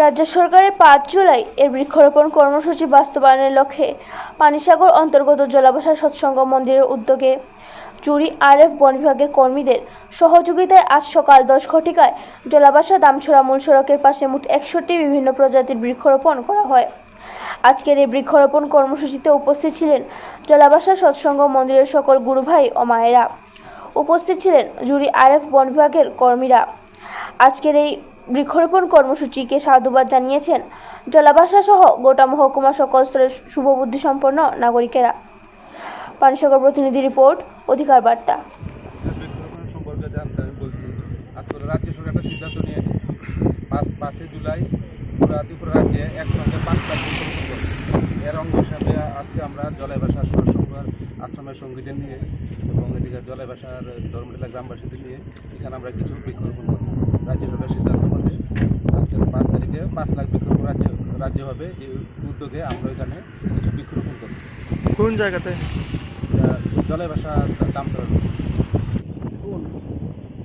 রাজ্য সরকারের পাঁচ জুলাই এর বৃক্ষরোপণ কর্মসূচি বাস্তবায়নের লক্ষ্যে পানিসাগর অন্তর্গত জলাবাসা সৎসঙ্গ মন্দিরের উদ্যোগে জুরি আরএফ বন বিভাগের কর্মীদের সহযোগিতায় আজ সকাল দশ ঘটিকায় জলাবাসা দামছড়া মূল সড়কের পাশে মোট একষট্টি বিভিন্ন প্রজাতির বৃক্ষরোপণ করা হয়। আজকের এই বৃক্ষরোপণ কর্মসূচিতে উপস্থিত ছিলেন জলাবাসা সৎসঙ্গ মন্দিরের সকল গুরুভাই ও মায়েরা। উপস্থিত ছিলেন জুরি আরএফ বন বিভাগের কর্মীরা। আজকের এই বৃক্ষরোপণ কর্মসূচিকে সাধুবাদ জানিয়েছেন জলাবাসা সহ গোটা মহকুমা সকল স্তরের শুভবুদ্ধি সম্পন্ন নাগরিকেরা। পানিসাগর প্রতিনিধি রিপোর্ট, অধিকার বার্তা। সম্পর্কে জানতে আমি আসলে রাজ্য সরকার একটা সিদ্ধান্ত নিয়েছে। পাঁচ, পাঁচই জুলাই পুরা ত্রিপুরা রাজ্যে একসঙ্গে পাঁচটা এর অঙ্গ হিসাবে আজকে আমরা ভাষার সরসংঘর আশ্রমের সঙ্গীদের নিয়ে এবং এদিকে জলাই ভাষার ধর্মটিলা গ্রামবাসীদের নিয়ে এখানে আমরা কিছু বৃক্ষরোপণ করব রাজ্য সরকার সিদ্ধান্ত মতে আজকে পাঁচ লাখ বৃক্ষরোপণ রাজ্য রাজ্য হবে এই উদ্যোগে আমরা এখানে কিছু বৃক্ষরোপণ করব। কোন জায়গাতে? জলাই ভাষা দাম গুণ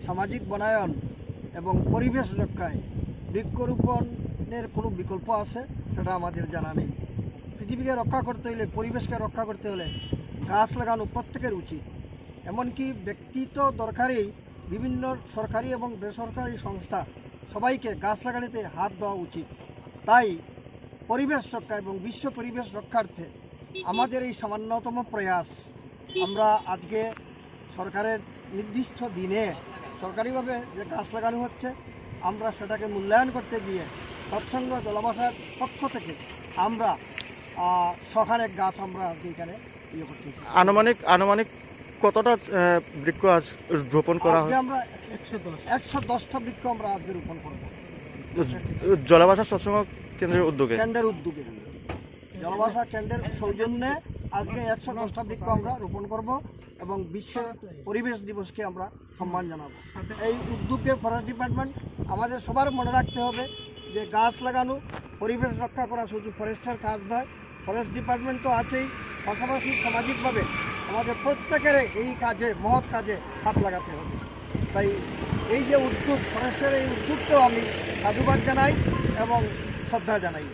সামাজিক বনায়ন এবং পরিবেশ রক্ষায় বৃক্ষরোপণের কোনো বিকল্প আছে? সেটা আমাদের জানা নেই। পৃথিবীকে রক্ষা করতে হলে পরিবেশকে রক্ষা করতে হলে গাছ লাগানো প্রত্যেকের উচিত। এমনকি ব্যক্তি তো দরকারেই বিভিন্ন সরকারি এবং বেসরকারি সংস্থা সবাইকে গাছ লাগানোতে হাত দেওয়া উচিত। তাই পরিবেশ রক্ষা এবং বিশ্ব পরিবেশ রক্ষার্থে আমাদের এই সামান্যতম প্রয়াস। আমরা আজকে সরকারের নির্দিষ্ট দিনে সরকারিভাবে যে গাছ লাগানো হচ্ছে আমরা সেটাকে মূল্যায়ন করতে গিয়ে সৎসঙ্গ জলবাসার পক্ষ থেকে আমরা শখানেক গাছ আমরা আজকে এখানে ইয়ে করতেছি। আনুমানিক আনুমানিক কতটা বৃক্ষ আজ রোপণ করা হয়? আমরা একশো দশটা বৃক্ষ আমরা আজকে রোপণ করব। জলাবাসা সৎসঙ্গ কেন্দ্রের উদ্যোগে? কেন্দ্রের উদ্যোগে। জলবাসা কেন্দ্রের সৌজন্যে আজকে একশো দশটা বৃক্ষ আমরা রোপণ করব এবং বিশ্ব পরিবেশ দিবসকে আমরা সম্মান জানাব। এই উদ্যোগে ফরেস্ট ডিপার্টমেন্ট আমাদের সবার মনে রাখতে হবে যে গাছ লাগানো পরিবেশ রক্ষা করা শুধু ফরেস্টের কাজ নয় ফরেস্ট ডিপার্টমেন্ট তো আছেই। পাশাপাশি সামাজিকভাবে আমাদের প্রত্যেকের এই কাজে মহৎ কাজে হাত লাগাতে হবে। তাই এই যে উদ্যোগ ফরেস্টের এই উদ্যোগকেও আমি সাধুবাদ জানাই এবং শ্রদ্ধা জানাই।